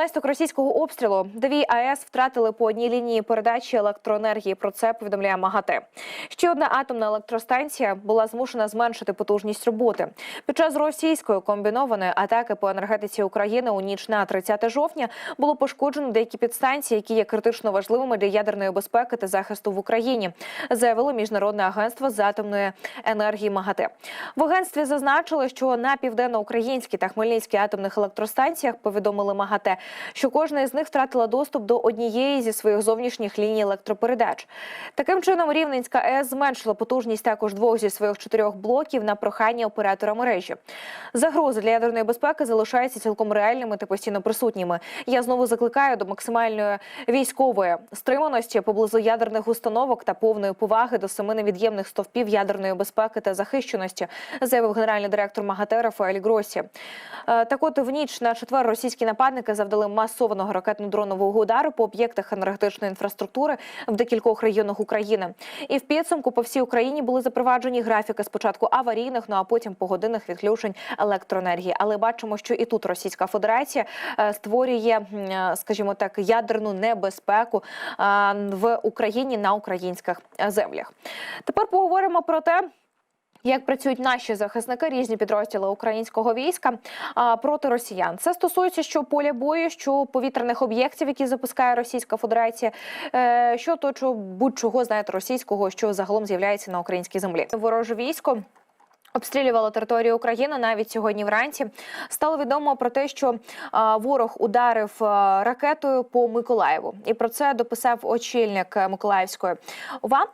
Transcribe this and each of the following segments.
Внаслідок російського обстрілу дві АЕС втратили по одній лінії передачі електроенергії. Про це повідомляє МАГАТЕ. Ще одна атомна електростанція була змушена зменшити потужність роботи. Під час російської комбінованої атаки по енергетиці України у ніч на 30 жовтня було пошкоджено деякі підстанції, які є критично важливими для ядерної безпеки та захисту в Україні. Заявило міжнародне агентство з атомної енергії МАГАТЕ. В агентстві зазначили, що на південноукраїнській та хмельницькій атомних електростанціях повідомили МАГАТЕ, що кожна із них втратила доступ до однієї зі своїх зовнішніх ліній електропередач. Таким чином, Рівненська АЕС зменшила потужність також двох зі своїх чотирьох блоків на прохання оператора мережі. Загрози для ядерної безпеки залишаються цілком реальними та постійно присутніми. Я знову закликаю до максимальної військової стриманості поблизу ядерних установок та повної поваги до семи невід'ємних стовпів ядерної безпеки та захищеності, заявив генеральний директор МАГАТЕ Рафаель Гросі. Е, Так от в ніч на четвер російські нападники завдали масованого ракетно-дронового удару по об'єктах енергетичної інфраструктури в декількох регіонах України. І в підсумку по всій Україні були запроваджені графіки спочатку аварійних, ну а потім погодинних відключень електроенергії. Але бачимо, що і тут Російська Федерація е, створює, е, скажімо так, ядерну небезпеку е, в Україні на українських землях. Тепер поговоримо про те. Як працюють наші захисники, різні підрозділи українського війська проти росіян? Це стосується що поля бою, що повітряних об'єктів, які запускає Російська Федерація, е, що то що будь-чого знаєте російського, що загалом з'являється на українській землі. Вороже військо. Обстрілювало територію України навіть сьогодні вранці. Стало відомо про те, що ворог ударив ракетою по Миколаєву, і про це дописав очільник Миколаївської ОВА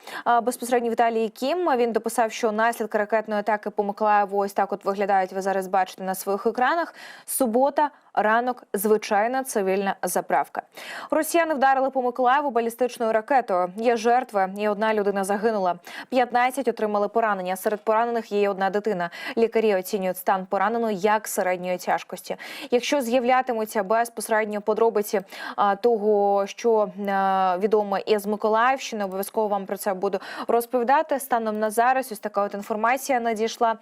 безпосередньо Віталій Кім. Він дописав, що наслідки ракетної атаки по Миколаєву ось так от виглядають. Ви зараз бачите на своїх екранах. Субота. Ранок звичайна цивільна заправка. Росіяни вдарили по Миколаєву балістичною ракетою. Є жертви, і одна людина загинула. 15 отримали поранення. Серед поранених є й одна дитина. Лікарі оцінюють стан пораненої як середньої тяжкості. Якщо з'являтимуться безпосередньо подробиці а, того, що а, відомо із Миколаївщини, обов'язково вам про це буду розповідати. Станом на зараз ось така от інформація надійшла.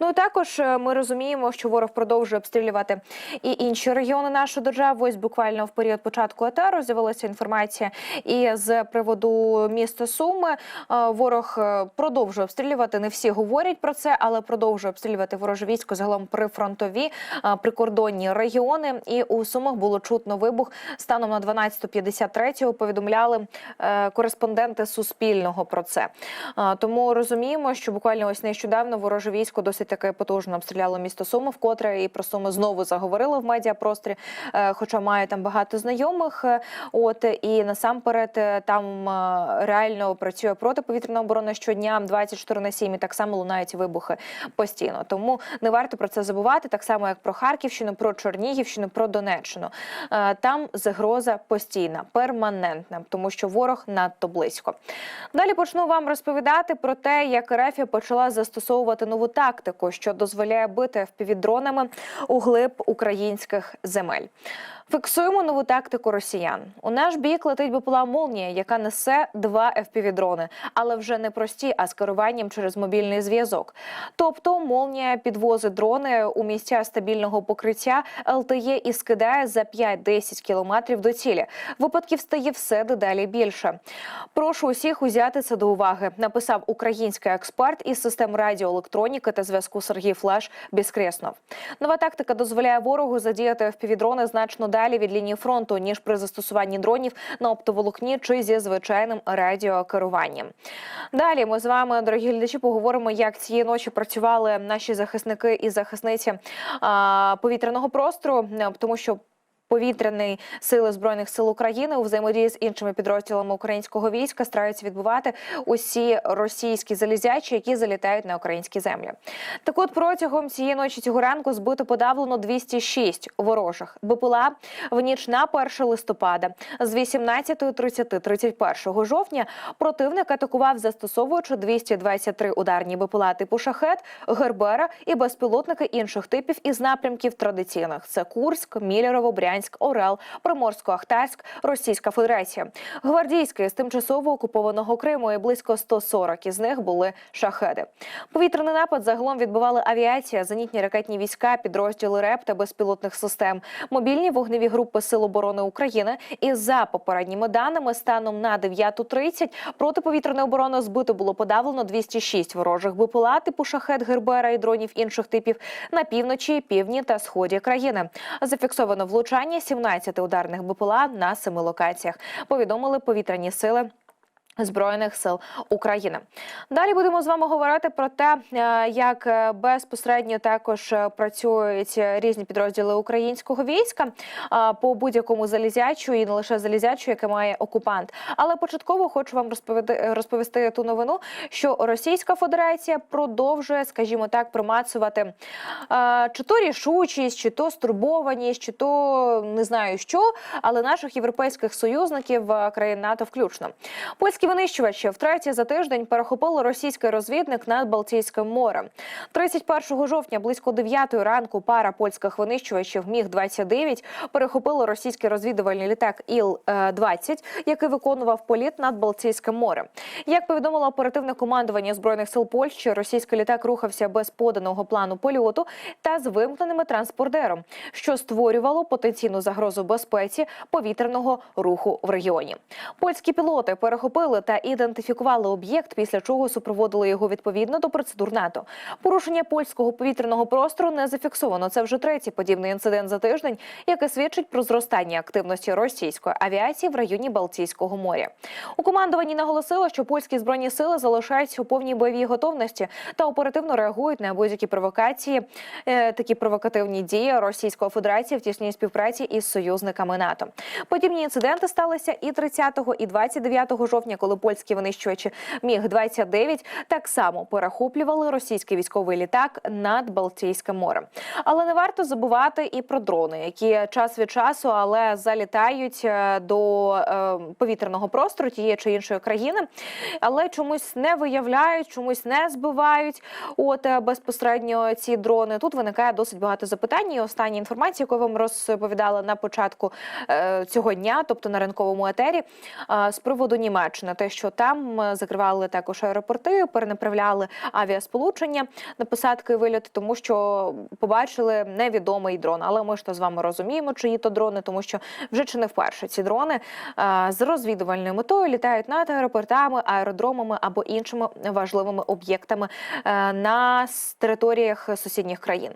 Ну також е, ми розуміємо, що ворог продовжує обстрілювати і інші регіони нашої держави. Ось буквально в період початку етеру з'явилася інформація. І з приводу міста Суми е, ворог е, продовжує обстрілювати. Не всі говорять про це, але продовжує обстрілювати вороже військо загалом прифронтові прикордонні регіони. І у Сумах було чутно вибух станом на 12.53 Повідомляли е, кореспонденти Суспільного про це. Тому розуміємо, що буквально ось нещодавно вороже військо досить таки потужно обстріляло місто Суми, вкотре і про Суми знову заговорили в медіапросторі, е, хоча має там багато знайомих. Е, От і насамперед там реально працює протиповітряна оборона щодня 24 на 7, і так само лунають вибухи постійно. Тому не варто про це забувати, так само як про Харківщину, про Чернігівщину, про Донеччину. Е, Там загроза постійна, перманентна, тому що ворог надто близько. Далі почну вам розповідати про те, як РФ почала застосовувати нову тактику, що дозволяє бити впівдронами у глиб українських земель. Фіксуємо нову тактику росіян. У наш бік летить БПЛА «Молнія», яка несе два FPV-дрони, але вже не прості, а з керуванням через мобільний зв'язок. Тобто «Молнія» підвозить дрони у місця стабільного покриття ЛТЄ і скидає за 5-10 кілометрів до цілі. Випадків стає все дедалі більше. Прошу усіх узяти це до уваги. Написав український експерт із систем радіоелектроніки та зв'язку Сергій Флеш Біскреснов. Нова тактика дозволяє ворогу задіяти FPV-дрони значно далі від лінії фронту, ніж при застосуванні дронів на оптоволокні чи зі звичайним радіокеруванням. Далі ми з вами, дорогі глядачі, поговоримо, як цієї ночі працювали наші захисники і захисниці повітряного простору, тому що. Повітряні сили збройних сил України у взаємодії з іншими підрозділами українського війська стараються відбувати усі російські залізячі, які залітають на українські землі. Так, от протягом цієї ночі цього ранку збито подавлено 206 ворожих БПЛА в ніч на 1 листопада з 18.30 31 жовтня. Противник атакував, застосовуючи 223 ударні БПЛА типу шахет, гербера і безпілотники інших типів із напрямків традиційних: це Курськ, Мілєрово, Брянськ. Луганськ, Орел, Приморсько-Ахтарськ, Російська Федерація. Гвардійські з тимчасово окупованого Криму і близько 140 із них були шахеди. Повітряний напад загалом відбували авіація, зенітні ракетні війська, підрозділи РЕП та безпілотних систем, мобільні вогневі групи Сил оборони України. І за попередніми даними, станом на 9.30 протиповітряної оборони збито було подавлено 206 ворожих БПЛА типу шахет, гербера і дронів інших типів на півночі, півдні та сході країни. Зафіксовано влучання 17 ударних БПЛА на семи локаціях. Повідомили повітряні сили. Збройних сил України далі будемо з вами говорити про те, е, як е, безпосередньо також е, працюють різні підрозділи українського війська по будь-якому залізячу і не лише залізячу, яке має окупант. Але початково хочу вам розповісти, розповісти ту новину, що Російська Федерація продовжує, скажімо так, примацувати чи то рішучість, чи то стурбованість, чи то не знаю що, але наших європейських союзників країн НАТО включно. Польські винищувачі втретє за тиждень перехопили російський розвідник над Балтійським морем. 31 жовтня близько 9 ранку пара польських винищувачів міг 29 перехопили російський розвідувальний літак Іл-20, який виконував політ над Балтійським морем. Як повідомило оперативне командування збройних сил Польщі, російський літак рухався без поданого плану польоту та з вимкненими транспордером, що створювало потенційну загрозу безпеці повітряного руху в регіоні. Польські пілоти перехопили та ідентифікували об'єкт, після чого супроводили його відповідно до процедур НАТО. Порушення польського повітряного простору не зафіксовано. Це вже третій подібний інцидент за тиждень, який свідчить про зростання активності російської авіації в районі Балтійського моря. У командуванні наголосили, що польські збройні сили залишаються у повній бойовій готовності та оперативно реагують на будь-які провокації, е, такі провокативні дії Російської Федерації в тісній співпраці із союзниками НАТО. Подібні інциденти сталися і 30 і 29 жовтня, коли польські винищувачі міг 29 так само перехоплювали російський військовий літак над Балтійським морем. Але не варто забувати і про дрони, які час від часу, але залітають е, до е, повітряного простору тієї чи іншої країни, але чомусь не виявляють, чомусь не збивають. От е, безпосередньо ці дрони тут виникає досить багато запитань. І остання інформація, яку вам розповідала на початку е, цього дня, тобто на ринковому етері, е, з приводу Німеччини, те, що там е, закривали також аеропорти, перенаправляли авіасполучення на посадки і вильоти, тому що побачили невідомий дрон. Але ми ж то з вами розуміємо, чиї то дрони, тому що вже чи не вперше ці дрони е, з розвідувальною метою літають над аеропортами, аеродромами або іншими важливими об'єктами е, на територіях сусідніх країн.